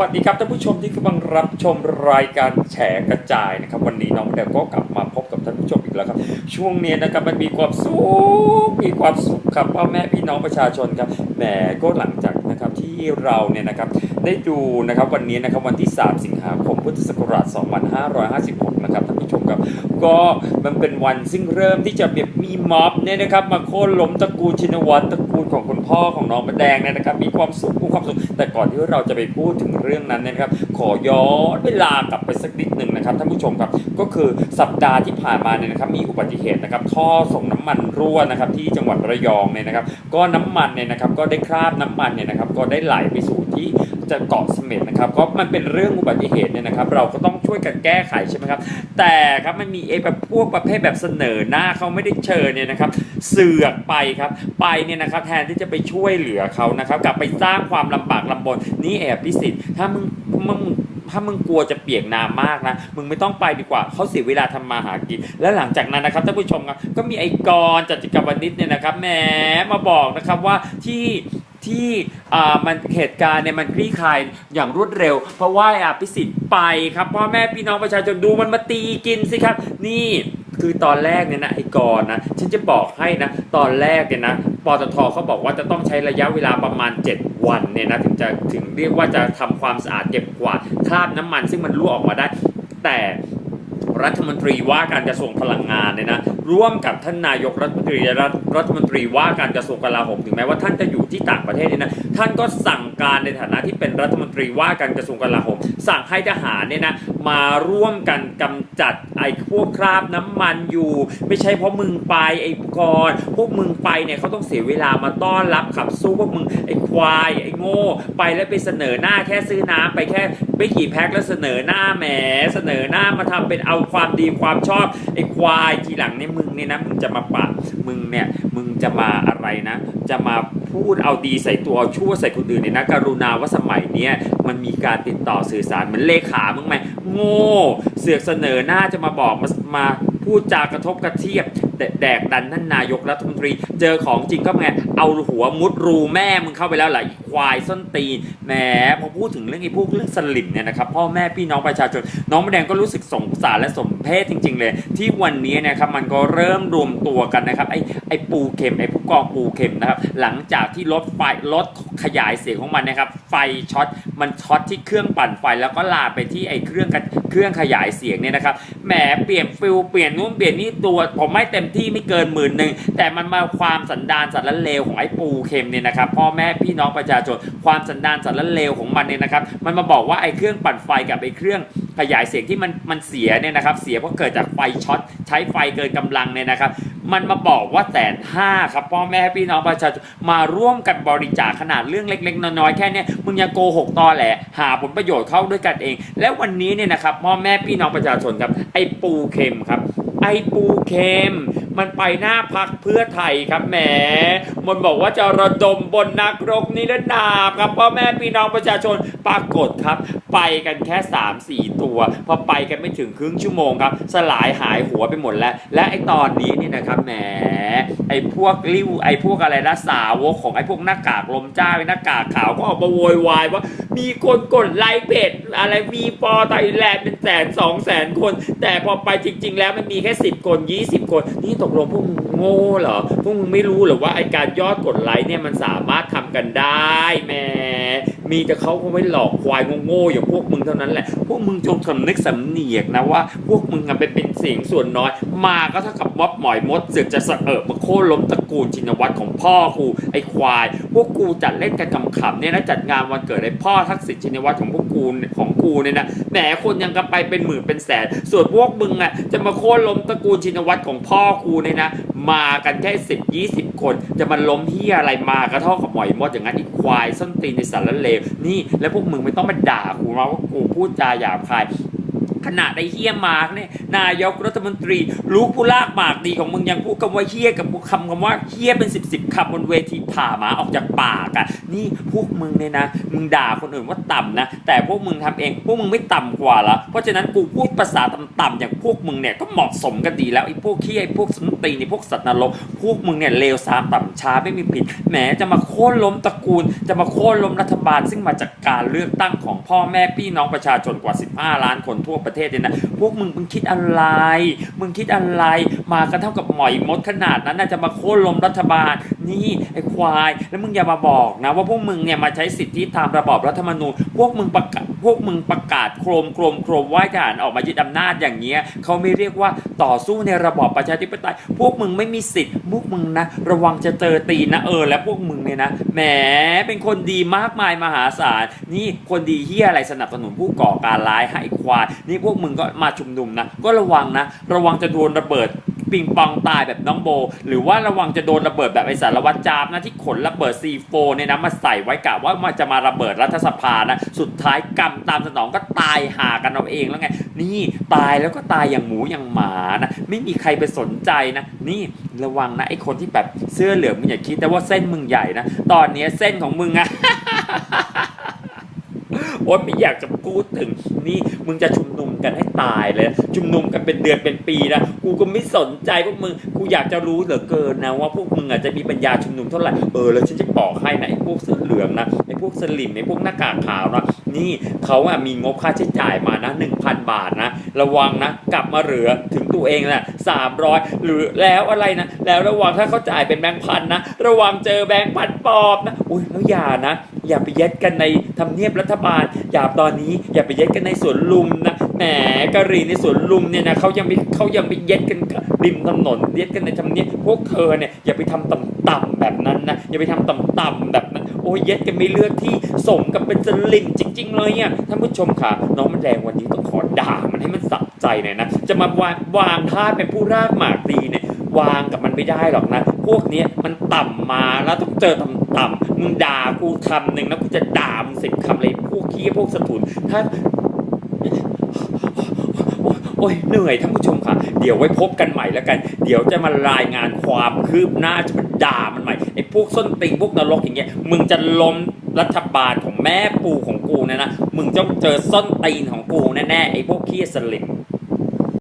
วัสดีครับท่านผู้ชมที่กำลังรับชมรายการแฉกระจายนะครับ วันนี้น้องแดวก็กลับมาพบกับท่านผู้ชมอีกแล้วครับ ช่วงนี้นะครับมันมีความสุขมีความสุขครับพ่อแม่พี่น้องประชาชนครับแหมก็หลังจากนะครับที่เราเนี่ยนะครับได้ดูนะครับวันนี้นะครับวันที่ 3 สิงหาคมพุทธศักราช 2556 นะครับท่าน ผู้ชมครับ ก็มันเป็นวันซึ่งเริ่มที่จะแบบมีม็อบเนี่ยนะครับ มาโค่นล้มตระกูลชินวัตรตระกูลของคุณพ่อของน้องมะแดงเนี่ยนะครับ มีความสุขมีความสุข แต่ก่อนที่เราจะไปพูดถึงเรื่องนั้นเนยนะครับ ขอย้อนเวลากลับไปสักนิดหนึ่งนะครับท่านผู้ชมครับ ก็คือสัปดาห์ที่ผ่านมาเนี่ยนะครับ มีอุบัติเหตุนะครับ ท่อส่งน้ำมันรั่วนะครับที่จังหวัดระยองเนี่ยนะครับ ก็น้ำมันเนี่ยนะครับ ก็ได้คราบน้ำมันเนี่ยนะครับ ก็ได้ไหลไปสู่ที่ จะเกาะเสม็ดนะครับก็มันเป็นเรื่องอุบัติเหตุเนี่ยนะครับ เราก็ต้องช่วยกันแก้ไขใช่ไหมครับ แต่ครับมันมีไอ้แบบพวกประเภทแบบเสนอหน้าเขาไม่ได้เชิญเนี่ยนะครับ เสือกไปครับ ไปเนี่ยนะครับแทนที่จะไปช่วยเหลือเขานะครับ กลับไปสร้างความลำบากลำบนนี่แอบพิสิทธิ์ถ้ามึงมึงถ้ามึงกลัวจะเปียกน้ำมากนะ มึงไม่ต้องไปดีกว่า เขาเสียเวลาทำมาหากิน แล้วหลังจากนั้นนะครับท่านผู้ชมครับก็มีไอ้กรณ์จติกาวนิชเนี่ยนะครับแหมมาบอกนะครับว่าที่ ที่อ่ามันเหตุการณ์เนี่ยมันคลี่คลายอย่างรวดเร็ว เพราะว่าอภิสิทธิ์ไปครับพ่อแม่พี่น้องประชาชนดูมันมาตีกินสิครับ นี่คือตอนแรกเนี่ยนะไอ้กรณ์นะฉันจะบอกให้นะตอนแรกเนี่ยนะปตทเขาบอกว่าจะต้องใช้ระยะเวลาประมาณ 7 วันเนี่ยนะถึงจะถึงเรียกว่าจะทำความสะอาดเก็บกวาดคราบน้ำมัน ซึ่งมันรั่วออกมาได้ แต่ รัฐมนตรีว่าการกระทรวงพลังงานเนี่ยนะร่วมกับท่านนายกรัฐมนตรีรัฐรัฐมนตรีว่าการกระทรวงกลาโหมถึงแม้ว่าท่านจะอยู่ที่ต่างประเทศเนี่ยนะท่านก็สั่งการในฐานะที่เป็นรัฐมนตรีว่าการกระทรวงกลาโหม สั่งให้ทหารเนี่ยนะมาร่วมกันกำจัดไอ้พวกคราบน้ำมันอยู่ ไม่ใช่เพราะมึงไปไอ้กรพวกมึงไปเนี่ยเขาต้องเสียเวลามาต้อนรับขับสู้พวกมึงไอ้ควายไอ้โง่ ไปแล้วไปเสนอหน้าแค่ซื้อน้ำไปแค่ไม่กี่แพ็คแล้วเสนอหน้าแหมเสนอหน้ามาทำเป็นเอาความดีความชอบไอ้ควายทีหลังเนี่ยมึงเนี่ยนะมึงจะมาปะมึงเนี่ยมึงจะมาอะไรนะ จะมาพูดเอาดีใส่ตัวเอาชั่วใส่คนอื่นเนี่ยนะกรุณาว่าสมัยเนี้ยมันมีการติดต่อสื่อสารเหมือนเลขามึงไหมโง่เสือกเสนอหน้าจะมาบอกมามาพูดจากระทบกระเทียบ แแดกดันท่านนายกรัฐมนตรี เจอของจริงก็ไงเอาหัวมุดรูแม่มึงเข้าไปแล้วเหรอไอ้ควายส้นตีนแหมพอพูดถึงเรื่องไอ้พวกเรื่องสลิมเนี่ยนะครับพ่อแม่พี่น้องประชาชน น้องมะแดงก็รู้สึกสงสารและสมเพชจริง ๆ เลย ที่วันนี้เนะครับมันก็เริ่มรวมตัวกันนะครับไอ้ไอ้ปูเข็มไอ้ผู้กองปูเข็มนะครับหลังจากที่รถไฟรถขยายเสียงของมันนะครับไฟช็อตมันช็อตที่เครื่องปั่นไฟแล้วก็ลาไปที่ไอ้เครื่องเครื่องขยายเสียงเนี่ยนะครับแหมเปลี่ยนฟิลเปลี่ยนนู่นเปลี่ยนนี่ตัวผมไม่เต็มที่ไม่เกินหมื่นหนึ่งแต่มันมาความสันดานสัตว์ละเลวของไอ้ปูเข็มเนี่ยนะครับพ่อแม่พี่น้องประชาชนความสันดานสัตว์ละเลวของมันเนี่ยนะครับมันมาบอกว่าไอ้เครื่องปั่นไฟกับไอ้เครื่องขยายเสียงที่มันมันเสียเนี่ยนะครับเสียเพราะเกิดจากไฟช็อตใช้ไฟเกินกำลังเนี่ยนะครับมันมาบอกว่าแสนห้าครับพ่อแม่พี่น้องประชาชนมาร่วมกันบริจาคขนาดเรื่องเล็ก ๆ น้อยๆแค่นี้มึงยังโกหกตอแหลหาผลประโยชน์เข้าด้วยกันเอง แล้ววันนี้เนี่ยนะครับพ่อแม่พี่น้องประชาชนครับไอ้ปูเค็มครับ ปูเค็ม มันไปหน้าพักเพื่อไทยครับแหม มันบอกว่าจะระดมบนนักรบนิรนามครับพ่อแม่พี่น้องประชาชนปรากฏครับ ไปกันแค่ 3 4 ตัว พอไปกันไม่ถึงครึ่งชั่วโมงครับ สลายหายหัวไปหมดแล้ว และไอตอนนี้นี่นะครับแหมไอพวกริ้วไอพวกอะไรนะสาวกของไอพวกหน้ากากลมจ้าหน้ากากขาวก็ออกมาโวยวายว่ามีคนกดไลค์เพจอะไรวีปอไทยแลนด์เป็นแสนสองแสนคน แต่พอไปจริง ๆ แล้วมันมีแค่ 10 คน 20 คน นี่ตกลงพวกมึงโง่เหรอพวกมึงไม่รู้หรอว่าไอการยอดกดไลค์เนี่ยมันสามารถทำ กันได้แหมมีแต่เขาคงไม่หลอกควายโง่ๆอย่างพวกมึงเท่านั้นแหละ พวกมึงจงสำนึกสำเนียกนะว่า พวกมึงอะเป็นเป็นเสียงส่วนน้อย มาก็เท่ากับม็อบหมอยมดเสือกจะสะเอิบมาโค่นล้มตระกูลชินวัตรของพ่อกูไอ้ควาย พวกกูจัดเล่นกันขำเนี่ยนะจัดงานวันเกิดไอ้พ่อทักษิณชินวัตรของพวกกูของกูเนี่ยนะแหมคนยังกันไปเป็นหมื่นเป็นแสน ส่วนพวกมึงอะจะมาโค่นล้มตระกูลชินวัตรของพ่อกูเนี่ยนะ มากันแค่สิบยี่สิบคน จะมาล้มเฮียอะไรมาก็เท่ากับหมอยมดอย่างนั้นอีกควายส้นตีนในสารเลวนี่แล้วพวกมึงไม่ต้องมาด่ากูมาว่ากูพูดจาหยาบคาย ขนาดไอ้เฮี้ยหมากเนี่ยนายกรัฐมนตรีลูกผู้ลากหมากดีของมึงยังพูดคำว่าเฮี้ยกับคำคำว่าเฮี้ยเป็นสิบสิบคำบนเวทีผ่าหมาออกจากปากอะนี่พวกมึงเนี่ยนะ มึงด่าคนอื่นว่าต่ำนะ แต่พวกมึงทำเองพวกมึงไม่ต่ำกว่าละเพราะฉะนั้นกูพูดภาษาต่ำๆอย่างพวกมึงเนี่ยก็เหมาะสมกันดีแล้วไอ้พวกเฮี้ยไอ้พวกสันตีนไอ้พวกสัตว์นรกพวกมึงเนี่ยเลวซามต่ำช้าไม่มีผิดแหมจะมาโค่นล้มตระกูล จะมาโค่นล้มรัฐบาลซึ่งมาจากการเลือกตั้งของพ่อแม่พี่น้องประชาชนกว่า 15 ล้านคนทั่วประเทศเนี่ยนะพวกมึงมึงคิดอะไร มึงคิดอะไร มากันเท่ากับหมอยมดขนาดนั้นน่าจะมาโค่นลมรัฐบาล นี่ไอ้ควาย แล้วมึงอย่ามาบอกนะ ว่าพวกมึงเนี่ยมาใช้สิทธิตามระบอบรัฐธรรมนูญพวกมึงประกาศพวกมึงประกาศโครมโครมโครมไหวทหารออกมายึดอำนาจอย่างเงี้ยเขาไม่เรียกว่าต่อสู้ในระบอบประชาธิปไตย พวกมึงไม่มีสิทธิ์พวกมึงนะ ระวังจะเจอตีนนะเออ แล้วพวกมึงเนี่ยนะแหมเป็นคนดีมากมายมหาศาลนี่คนดีเฮียอะไรสนับสนุนผู้ก่อการร้ายให้ควาย นี่พวกมึงก็มาชุมนุมนะ ก็ระวังนะ ระวังจะโดนระเบิด ปิงปองตายแบบน้องโบ หรือว่าระวังจะโดนระเบิดแบบไอสารวัตรจามนะที่ขนระเบิด C4 เนี่ยนะมาใส่ไว้กะว่ามันจะมาระเบิดรัฐสภานะสุดท้ายกรรมตามสนองก็ตายหากันเอาเองแล้วไง นี่ตายแล้วก็ตายอย่างหมูอย่างหมานะไม่มีใครไปสนใจนะ นี่ระวังนะไอคนที่แบบเสื้อเหลืองมึงอย่าคิดแต่ว่าเส้นมึงใหญ่นะตอนนี้เส้นของมึงอะ โอ๊ยไม่อยากจะพูดถึงนี่มึงจะชุมนุมกันให้ตายเลย ชุมนุมกันเป็นเดือนเป็นปีนะกูก็ไม่สนใจพวกมึงกูอยากจะรู้เหลือเกินนะว่าพวกมึงอาจจะมีปัญญาชุมนุมเท่าไหร่เออแล้วฉันจะบอกให้นะไอ้พวกเสื้อเหลืองนะไอ้พวกสลิมไอ้พวกหน้ากากขาวนะนี่เขาอะมีงบค่าใช้จ่ายมานะ 1,000 บาทนะ ระวังนะ กลับมาเหลือถึงตัวเองนะสามร้อยหรือแล้วอะไรนะแล้วระวังถ้าเขาจ่ายเป็นแบงค์พันนะระวังเจอแบงค์พันปลอมนะอุ้ยแล้วอย่านะ อย่าไปเย็ดกันในทำเนียบรัฐบาล อย่าตอนนี้ อย่าไปเย็ดกันในสวนลุมนะแหมกะรีในสวนลุมเนี่ยนะเขายังไม่เขายังไปเย็ดกันริมถนนเย็ดกันในทำเนียบพวกเธอเนี่ยอย่าไปทำต่ำๆแบบนั้นนะอย่าไปทำต่ำๆแบบนั้นโอ้ยเย็ดกันไม่เลือกที่สมกับเป็นสลิมจริง ๆ เลยอะท่านผู้ชมค่ะน้องมันแดงวันนี้ต้องขอด่ามันให้มันสับใจหน่อยนะจะมาวางวางท่าเป็นผู้รากหมากดีเนี่ย วางกับมันไม่ได้หรอกนะ พวกนี้มันต่ำมาแล้วต้องเจอต่ำๆมึงด่ากูคำหนึ่งนะกูจะด่ามึงสิบคำเลยพวกขี้พวกสถุนถ้าโอ้ยเหนื่อยท่านผู้ชมค่ะ เดี๋ยวไว้พบกันใหม่แล้วกัน เดี๋ยวจะมารายงานความคืบหน้าจะมาด่ามันใหม่ไอ้พวกส้นตีนพวกนรกอย่างเงี้ยมึงจะล้มรัฐบาลของแม่ปูของกูนะนะมึงต้องเจอส้นตีนของกูแน่ๆไอ้พวกขี้สลิม